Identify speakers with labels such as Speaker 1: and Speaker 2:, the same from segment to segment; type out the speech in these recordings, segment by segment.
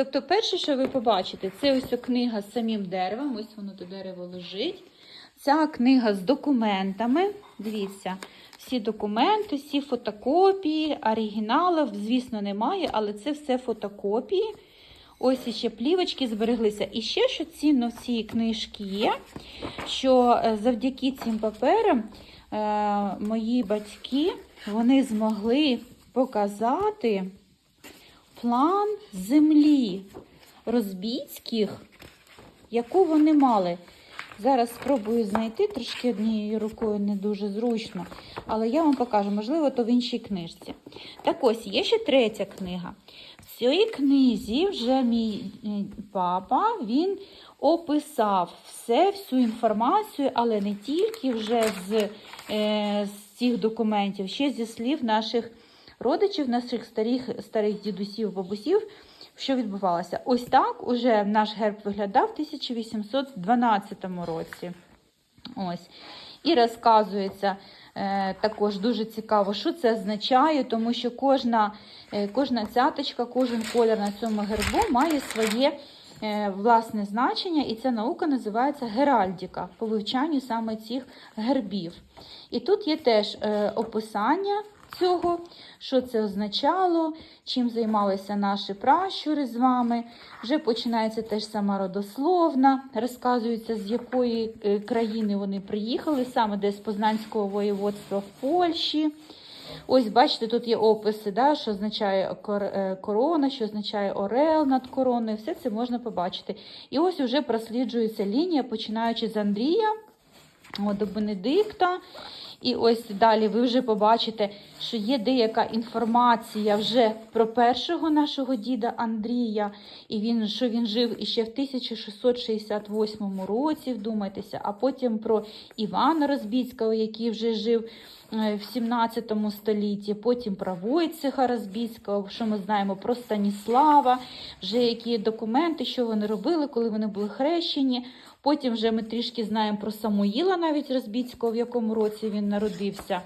Speaker 1: Тобто, перше, що ви побачите, це ось книга з самим деревом. Ось воно то дерево лежить. Ця книга з документами. Дивіться, всі документи, всі фотокопії, оригіналів, звісно, немає, але це все фотокопії. Ось іще плівочки збереглися. І ще, що цінно в цій книжці є, що е, завдяки цим паперам е, мої батьки вони змогли показати план землі розбійських, яку вони мали. Зараз спробую знайти трошки однією рукою не дуже зручно, але я вам покажу, можливо, то в іншій книжці. Так ось, є ще третя книга. В цій книзі вже мій е, папа він описав все, всю інформацію, але не тільки вже з, е, з цих документів, ще зі слів наших родичів, наших старих, старих дідусів, бабусів, що відбувалося. Ось так уже наш герб виглядав в 1812 році. Ось. І розказується е, також дуже цікаво, що це означає, тому що кожна, е, кожна цяточка, кожен колір на цьому гербу має своє е, власне значення, і ця наука називається геральдіка по вивчанню саме цих гербів. І тут є теж е, описання цього, що це означало, чим займалися наші пращури з вами. Вже починається теж сама родословна, розказується, з якої е, країни вони приїхали, саме де з Познанського воєводства в Польщі. Ось, бачите, тут є описи, да, що означає е, корона, що означає орел над короною. Все це можна побачити. І ось вже просліджується лінія, починаючи з Андрія до Бенедикта. І ось далі ви вже побачите, що є деяка інформація вже про першого нашого діда Андрія, і він що він жив іще в 1668 році, вдумайтеся, а потім про Івана Розбіцького, який вже жив е, в 17 столітті, потім про Войцеха Розбіцького, що ми знаємо про Станіслава, вже які документи, що вони робили, коли вони були хрещені. Потім вже ми трішки знаємо про Самуїла, навіть Розбіцького, в якому році він народився.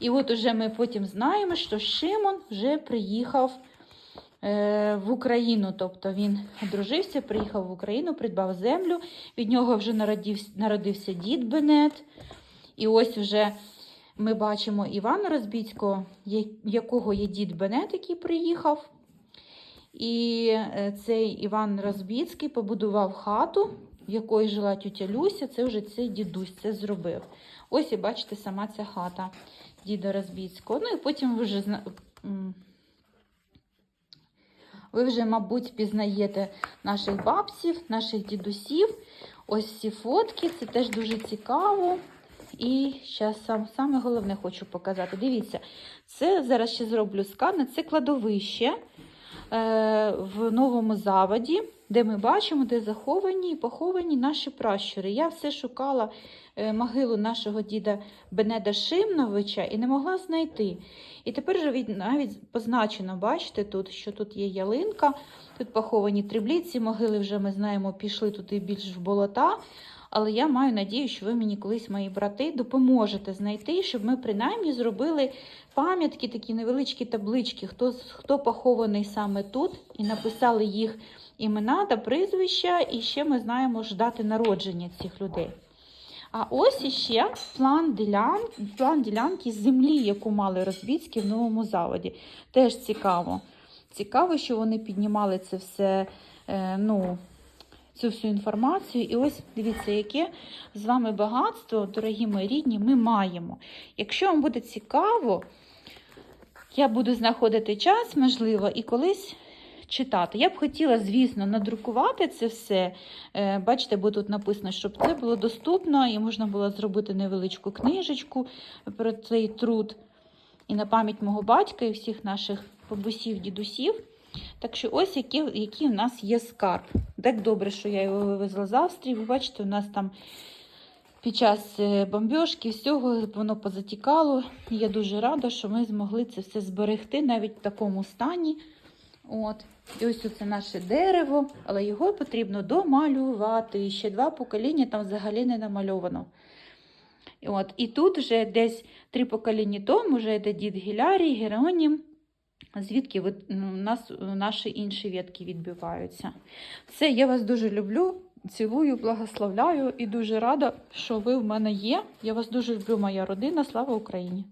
Speaker 1: І от уже ми потім знаємо, що Шимон вже приїхав е, в Україну. Тобто він одружився, приїхав в Україну, придбав землю. Від нього вже народився, народився дід Бенет. І ось вже ми бачимо Івана Розбіцького, якого є дід Бенет, який приїхав. І е, цей Іван Розбіцький побудував хату, в якої жила тютя Люся. Це вже цей дідусь це зробив. Ось і бачите сама ця хата діда Розбіцького. Ну і потім ви вже ви вже, мабуть, пізнаєте наших бабців, наших дідусів. Ось ці фотки, це теж дуже цікаво. І зараз сам, саме головне хочу показати. Дивіться, це зараз ще зроблю скан. Це кладовище е, в новому заводі, де ми бачимо, де заховані і поховані наші пращури. Я все шукала е, могилу нашого діда Бенеда Шимновича і не могла знайти. І тепер же від- навіть позначено, бачите, тут, що тут є ялинка, тут поховані трибліці, могили вже ми знаємо, пішли туди більш в болота. Але я маю надію, що ви мені колись, мої брати, допоможете знайти, щоб ми принаймні зробили пам'ятки, такі невеличкі таблички, хто, хто похований саме тут, і написали їх імена та прізвища, і ще ми знаємо ж дати народження цих людей. А ось іще план, ділян, план ділянки землі, яку мали Розбіцькі в новому заводі. Теж цікаво. Цікаво, що вони піднімали це все, е, ну, цю всю інформацію. І ось дивіться, яке з вами багатство, дорогі мої рідні, ми маємо. Якщо вам буде цікаво, я буду знаходити час, можливо, і колись читати. Я б хотіла, звісно, надрукувати це все. Е, Бачите, бо тут написано, щоб це було доступно і можна було зробити невеличку книжечку про цей труд. І на пам'ять мого батька і всіх наших бабусів, дідусів. Так що ось який, який в нас є скарб. Так добре, що я його вивезла з Австрії. Ви бачите, у нас там під час е, бомбьошки всього воно позатікало. Я дуже рада, що ми змогли це все зберегти навіть в такому стані. От. І ось це наше дерево, але його потрібно домалювати. Ще два покоління там взагалі не намальовано. І От. І тут вже десь три покоління тому вже йде дід Гілярій, Геронім. звідки у нас наші інші ветки відбиваються. Все, я вас дуже люблю, цілую, благословляю і дуже рада, що ви в мене є. Я вас дуже люблю, моя родина. Слава Україні!